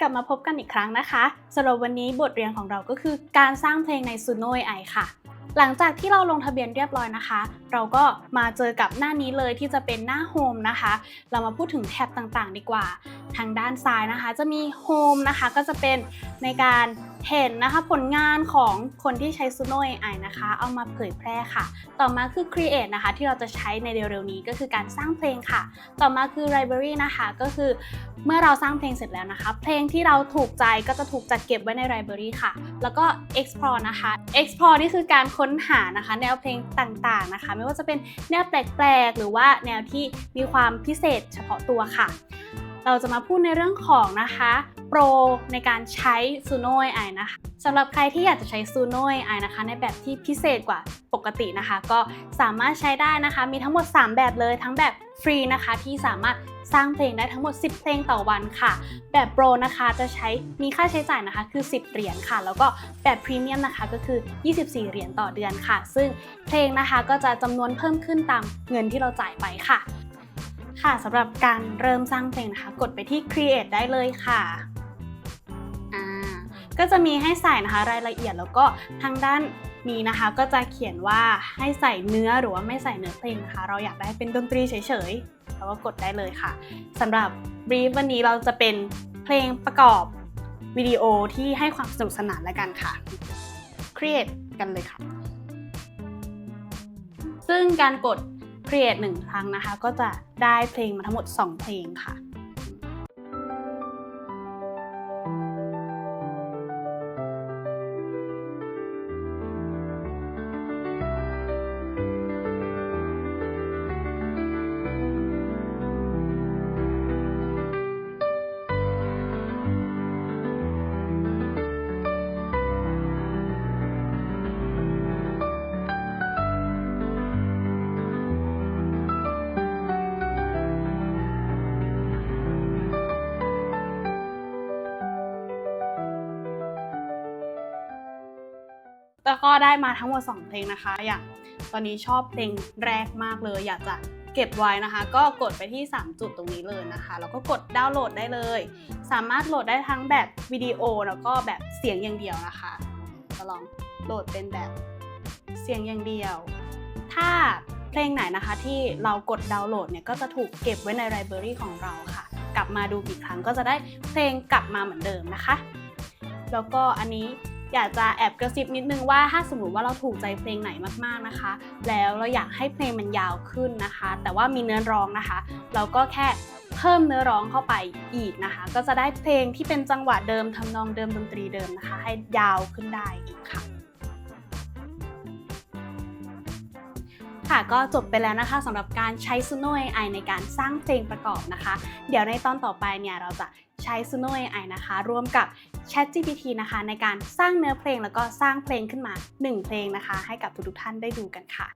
กลับมาพบกันอีกครั้งนะคะสำหรับวันนี้บทเรียนของเราก็คือการสร้างเพลงใน Suno AI ค่ะ หลังจากที่เราลงทะเบียนเรียบร้อยนะคะ เราก็มาเจอกับหน้านี้เลยที่จะเป็นหน้า Home นะคะ เรามาพูดถึงแท็บต่างๆ ดีกว่า ทางด้านซ้ายนะคะ จะมี Home นะคะก็จะเป็นในการเห็นนะคะผลงานของคนที่ใช้ Suno AI นะคะ เอามาเผยแพร่ค่ะ ต่อมาคือ Create นะคะ ที่เราจะใช้ในเร็วๆนี้ก็คือการสร้างเพลงค่ะ ต่อมาคือ Library นะคะก็คือเมื่อเราสร้างเพลงเสร็จแล้วนะคะ เพลงที่เราถูกใจก็จะถูกจัดเก็บไว้ใน Library ค่ะ แล้วก็ Explore นะคะ Explore นี่คือการค้นหานะคะ แนวเพลงต่างๆนะคะ ไม่ว่าจะเป็นแนวแปลกๆ หรือว่าแนวที่มีความพิเศษเฉพาะตัวค่ะ เราจะมาพูดในเรื่องของนะคะโปรในการใช้ Suno AI นะคะสำหรับใครที่อยากจะใช้ Suno AI นะคะ ในแบบที่พิเศษกว่าปกตินะคะ ก็สามารถใช้ได้นะคะ มีทั้งหมด 3 แบบเลยทั้งแบบฟรีนะคะที่สามารถ สร้างเพลงได้ทั้งหมด 10 เพลงต่อวันค่ะ แบบโปรนะคะจะใช้มีค่าใช้จ่ายนะคะคือ 10 เหรียญค่ะ แล้วก็แบบพรีเมียมนะคะก็คือ 24 เหรียญต่อเดือนค่ะ ซึ่งเพลงนะคะก็จะจำนวนเพิ่มขึ้นตามเงินที่เราจ่ายไปค่ะ ค่ะสำหรับการเริ่มสร้างเพลงนะคะ กดไปที่ create ได้เลยค่ะอ่าก็จะมีให้ใส่นะคะรายละเอียดแล้วก็ทางด้าน นี้นะคะก็จะเขียนว่าให้ใส่เนื้อหรือว่าไม่ใส่เนื้อเพลงนะคะ เราอยากได้เป็นดนตรีเฉยๆเราก็กดได้เลยค่ะสำหรับ brief วันนี้เราจะเป็นเพลงประกอบวิดีโอที่ให้ความสนุกสนานแล้วกันค่ะ create กันเลยค่ะ ซึ่งการกด create หนึ่งครั้งนะคะ ก็จะได้เพลงมาทั้งหมด 2 เพลงค่ะ แล้วก็ได้มาทั้งหมด 2 เพลงนะคะ อย่างตอนนี้ชอบเพลงแรกมากเลย อยากจะเก็บไว้นะคะ ก็กดไปที่ 3 จุดตรงนี้เลยนะคะ แล้วก็กดดาวน์โหลดได้เลย สามารถโหลดได้ทั้งแบบวิดีโอแล้วก็แบบเสียงอย่างเดียวนะคะจะลองโหลดเป็นแบบเสียงอย่างเดียว ถ้าเพลงไหนนะคะที่เรากดดาวน์โหลดเนี่ยก็จะถูกเก็บไว้ในไลบรารีของเราค่ะ กลับมาดูกี่ครั้งก็จะได้เพลงกลับมาเหมือนเดิมนะคะ แล้วก็อันนี้ อยากจะแอบกระซิบนิดนึงว่าถ้าสมมติว่าเราถูกใจเพลงไหนมากๆนะคะ แล้วเราอยากให้เพลงมันยาวขึ้นนะคะ แต่ว่ามีเนื้อร้องนะคะ เราก็แค่เพิ่มเนื้อร้องเข้าไปอีกนะคะ ก็จะได้เพลงที่เป็นจังหวะเดิมทำนองเดิมดนตรีเดิมนะคะ ให้ยาวขึ้นได้อีกค่ะ ค่ะก็จบไปแล้วนะคะสำหรับการใช้ Suno AI ในการสร้างเพลงประกอบนะคะ เดี๋ยวในตอนต่อไปเนี่ยเราจะใช้ Suno AI นะคะ ร่วมกับ ChatGPT นะคะ ในการสร้างเนื้อเพลงแล้วก็สร้างเพลงขึ้นมา 1 เพลงนะคะ ให้กับทุกๆท่านได้ดูกันค่ะ